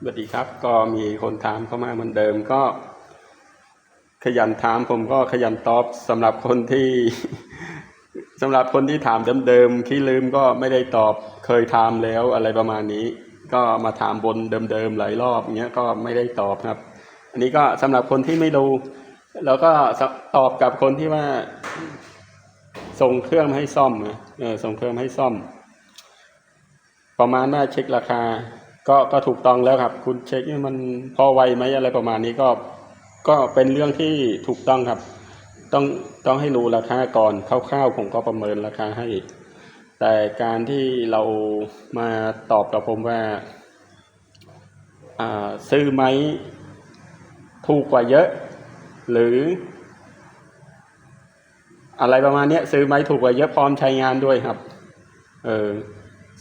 สวัสดีครับ ก็มีคนถามเข้ามาเหมือนเดิมก็ ขยันถามผมก็ขยันตอบสำหรับคนที่สำหรับคนที่ถามเดิมๆที่ลืมก็ไม่ได้ตอบเคยถามแล้วอะไรประมาณนี้ ก็มาถามบนเดิมๆหลายรอบเงี้ยก็ไม่ได้ตอบครับ อันนี้ก็สำหรับคนที่ไม่รู้แล้วก็ตอบกับคนที่ว่าส่งเครื่องมาให้ซ่อมนะเออส่งเครื่องให้ซ่อม ประมาณว่าเช็คราคา ก็ก็ถูกต้องแล้วครับ คุณเช็คมันพอไวไหมอะไรประมาณนี้ก็ก็เป็นเรื่องที่ถูกต้องครับ ต้องต้องให้รู้ราคาก่อนคร่าวๆผมก็ประเมินราคาให้ แต่การที่เรามาตอบกับผมว่าซื้อไหมถูกกว่าเยอะ หรือ อะไรประมาณนี้ซื้อไหมถูกกว่าเยอะพร้อมใช้งานด้วยครับ เออ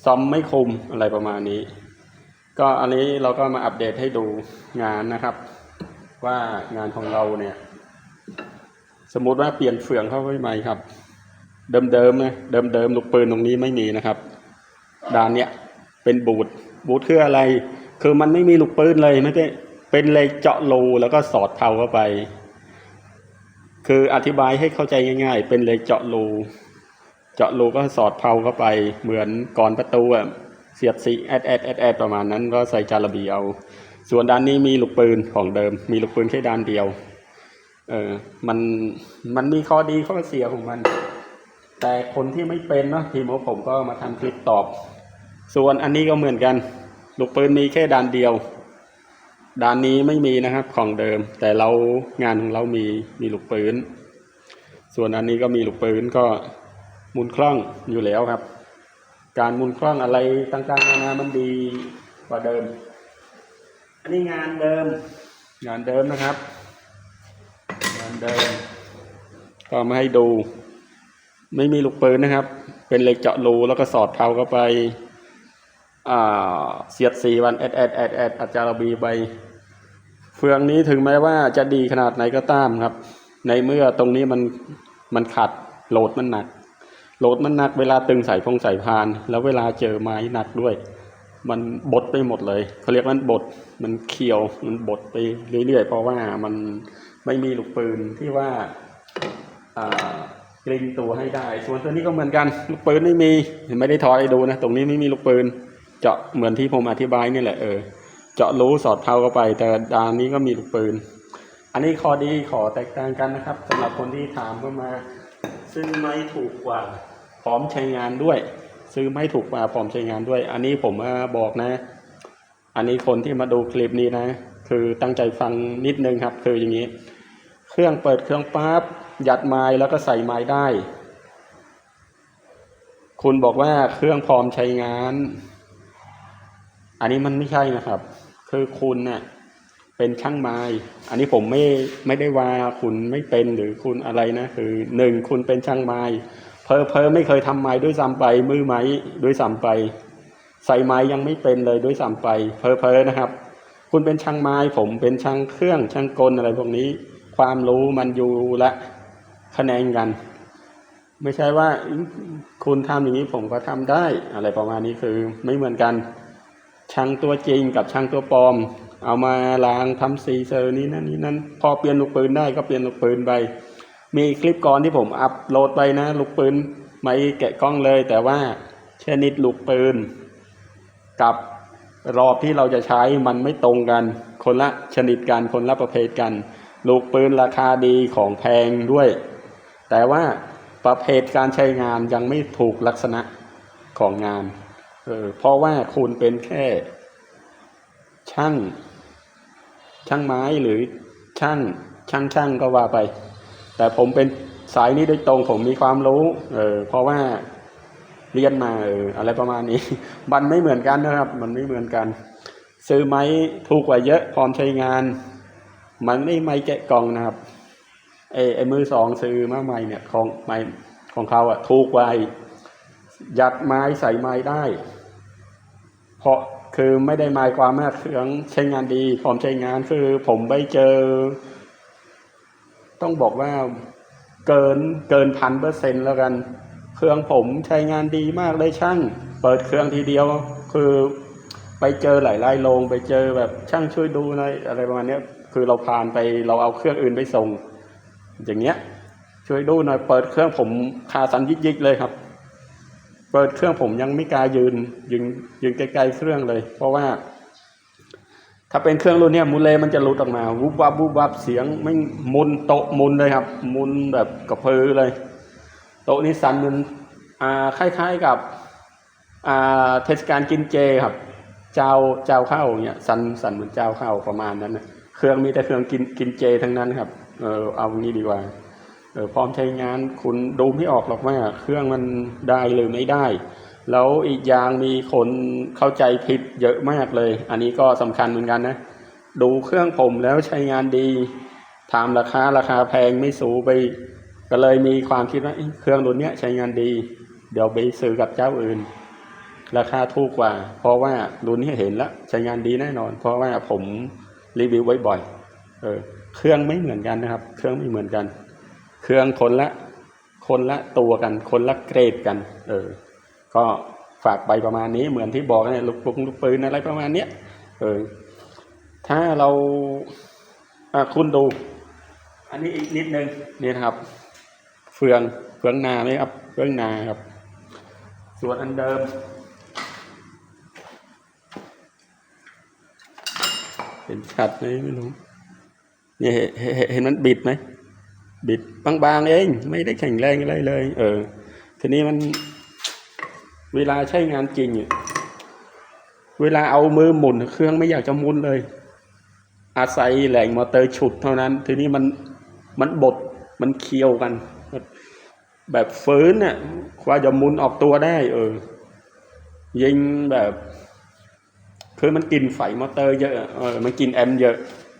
ซอมไม่คุมอะไรประมาณนี้ ก็อันนี้เราก็มาอัปเดตให้ดูงานนะครับ ว่างานของเราเนี่ย สมมติว่าเปลี่ยนเฟืองเข้าไปใหม่ครับ เดิมๆนะเดิมๆลูกปืนตรงนี้ไม่มีนะครับด้านเนี้ยเป็นบูทบูทคืออะไร คือมันไม่มีลูกปืนเลยไม่ได้เป็นเลยเจาะรูแล้วก็สอดเผาเข้าไป คืออธิบายให้เข้าใจง่าย ๆ เป็นเลยเจาะรูเจาะรูก็สอดเผาเข้าไปเหมือนก่อนประตูอะ เสียดสีแอดแอดแอดแอดประมาณนั้นก็ใส่จาระบีเอา ส่วนด้านนี้มีลูกปืนของเดิม มีลูกปืนแค่ด้านเดียว เออมันมันมีข้อดีข้อเสียของมัน แต่คนที่ไม่เป็นเนาะทีมของผมก็มาทำคลิปตอบ ส่วนอันนี้ก็เหมือนกัน ลูกปืนมีแค่ด้านเดียวด้านนี้ไม่มีนะครับของเดิม แต่เรางานของเรามีมีลูกปืนส่วนอันนี้ก็มีลูกปืนก็มุนคล่องอยู่แล้วครับ การมุนคล่องอะไรต่างๆนานามันดีกว่าเดิม อันนี้งานเดิม งานเดิมนะครับ งานเดิม ก็มาให้ดู ไม่มีลูกปืนนะครับ เป็นเหล็กเจาะรูแล้วก็สอดเท้าเข้าไปอ่าเสียดสีวันแอดแอดแอดแอดอาจารย์บีไปเฟืองนี้ถึงแม้ว่าจะดีขนาดไหนก็ตามครับ ในเมื่อตรงนี้มันมันขัดโหลดมันหนัก โหลดมันหนักเวลาตึงสายพงสายพาน แล้วเวลาเจอไม้หนักด้วย มันบดไปหมดเลยเขาเรียกมันบดมันเคียวมันบดไปเรื่อยๆ เพราะว่ามันไม่มีลูกปืนที่ว่าอกลิงตัวให้ได้ ส่วนตัวนี้ก็เหมือนกันลูกปืนไม่มีไม่ได้ถอดให้ดูนะตรงนี้ไม่มีลูกปืน เจาะเหมือนที่ผมอธิบายนี่แหละเออเจาะรูสอดเท้าเข้าไป แต่ดานนี้ก็มีลูกปืน อันนี้ข้อดีขอแตกต่างกันนะครับสำหรับคนที่ถามเข้ามา ซื้อไม่ถูกกว่า พร้อมใช้งานด้วย ซื้อไม่ถูกกว่าพร้อมใช้งานด้วย อันนี้ผมมาบอกนะ อันนี้คนที่มาดูคลิปนี้นะ คือตั้งใจฟังนิดนึงครับ คืออย่างนี้ เครื่องเปิดเครื่องปั๊บยัดไม้แล้วก็ใส่ไม้ได้ คุณบอกว่าเครื่องพร้อมใช้งาน อันนี้มันไม่ใช่นะครับ คือคุณเนี่ย เป็นช่างไม้อันนี้ผมไม่ไม่ได้ว่าคุณไม่เป็นหรือคุณอะไรนะ คือหนึ่งคุณเป็นช่างไม้เพอเพอไม่เคยทำไม้ด้วยซ้ำไป มือไม้ด้วยซ้ำไป ใส่ไม้ยังไม่เป็นเลยด้วยซ้ำไป เพอเพอนะครับ คุณเป็นช่างไม้ ผมเป็นช่างเครื่องช่างกลอะไรพวกนี้ ความรู้มันอยู่ละคะแนนกัน ไม่ใช่ว่าคุณทำอย่างนี้ผมก็ทำได้ อะไรประมาณนี้คือไม่เหมือนกัน ช่างตัวจริงกับช่างตัวปลอม เอามาล้างทำสีเซอร์นี้นั่นนี่นั่นพอเปลี่ยนลูกปืนได้ก็เปลี่ยนลูกปืนไป มีคลิปก่อนที่ผมอัพโหลดไปนะ ลูกปืนไม่แกะกล้องเลย แต่ว่าชนิดลูกปืน กับรอบที่เราจะใช้มันไม่ตรงกัน คนละชนิดกันคนละประเภทกัน ลูกปืนราคาดีของแพงด้วย แต่ว่าประเภทการใช้งานยังไม่ถูกลักษณะของงานเออเพราะว่าคุณเป็นแค่ช่าง ช่างไม้หรือช่างช่างช่างก็ว่าไป แต่ผมเป็นสายนี้โดยตรงผมมีความรู้ เออเพราะว่าเรียนมาเอออะไรประมาณนี้ มันไม่เหมือนกันนะครับ มันไม่เหมือนกัน ซื้อไม้ถูกกว่าเยอะพร้อมใช้งาน มันไม่ไม้แกะกล่องนะครับไอ้ไอ้มือสองซื้อมาใหม่เนี่ยของไม้ของเขาอะถูกกว่าอีกยัดไม้ใส่ไม้ได้ เพราะ คือไม่ได้หมายความว่าเครื่องใช้งานดีพร้อมใช้งานคือผมไปเจอ ต้องบอกว่าเกินเกินพันเปอร์เซ็นต์แล้วกัน เครื่องผมใช้งานดีมากเลยช่าง เปิดเครื่องทีเดียว คือไปเจอหลายๆโรงไปเจอแบบช่างช่วยดูหน่อยอะไรประมาณนี้คือเราผ่านไปเราเอาเครื่องอื่นไปส่ง อย่างเงี้ย ช่วยดูหน่อยเปิดเครื่องผมคาสันยิกๆเลยครับ เปิดเครื่องผมยังไม่กล้ายืนยืนยืนไกลๆเครื่องเลย เพราะว่า ถ้าเป็นเครื่องรุ่นเนี้ยมูเลมันจะหลุดออกมาวุบวับวุบวับเสียงไม่มุนโตมุนเลยครับ มุนแบบกระพือเลย โตนี้สั่นเหมือนอ่าคล้ายๆกับอ่าเทศกาลกินเจครับ เจ้าเจ้าเข้าเนี่ยสั่นสั่นเหมือนเจ้าเข้าประมาณนั้นนะเครื่องมีแต่เครื่องกินกินเจทั้งนั้นครับเออเอางี้ดีกว่า ออพร้อมใช้งานคุณดูไม่ออกหรอกว่าเครื่องมันได้หรือไม่ได้ แล้วอีกอย่างมีคนเข้าใจผิดเยอะมากเลย อันนี้ก็สำคัญเหมือนกันนะ ดูเครื่องผมแล้วใช้งานดีถามราคาราคาแพงไม่สูงไป ก็เลยมีความคิดว่าเครื่องรุ่นเนี้ยใช้งานดี เดี๋ยวไปซื้อกับเจ้าอื่น ราคาถูกกว่า เพราะว่ารุ่นนี้เห็นแล้วใช้งานดีแน่นอน เพราะว่าผมรีวิวไว้บ่อยเออเครื่องไม่เหมือนกันนะครับ เครื่องไม่เหมือนกัน เครื่องคนละคนละตัวกัน คนละเกรดกัน เออ ก็ฝากไปประมาณนี้เหมือนที่บอกเนี่ยลูกปุงลูกปืนอะไรประมาณเนี้ยเออ ถ้าเราอะคุณดู อันนี้อีกนิดนึงนี่นะครับ เฟืองเฟืองนาไหมครับเฟืองนาครับ ส่วนอันเดิม เห็นชัดไหมไม่รู้เนี่ยเห็นเห็นเห็นมันบิดไหม บิดบางๆเอง ไม่ได้แข็งแรงอะไรเลย เออ ทีนี้มัน เวลาใช้งานจริงเวลาเอามือหมุนเครื่องไม่อยากจะหมุนเลย อาศัยแหล่งมอเตอร์ฉุดเท่านั้น ทีนี้มันมันบดมันเคียวกัน แบบฟื้นเนี่ยกว่าจะหมุนออกตัวได้ เออ ยิงแบบคือมันกินไฟมอเตอร์เยอะเออมันกินแอมป์เยอะ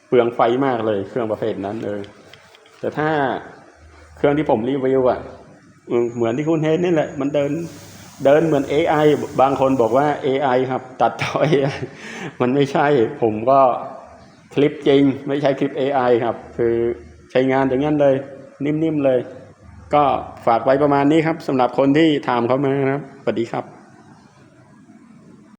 เปลืองไฟมากเลย เครื่องประเภทนั้นเออ แต่ถ้าเครื่องที่ผมรีวิวอะเหมือนที่คุณเห็นนี่แหละ มันเดินเดินเหมือน AI บางคนบอกว่า AI ครับ ตัดต่อ AI มันไม่ใช่ ผมก็คลิปจริง ไม่ใช่คลิป AI ครับ คือใช้งานอย่างนั้นเลย นิ่มๆเลย ก็ฝากไว้ประมาณนี้ครับสำหรับคนที่ถามเข้ามาครับสวัสดีครับ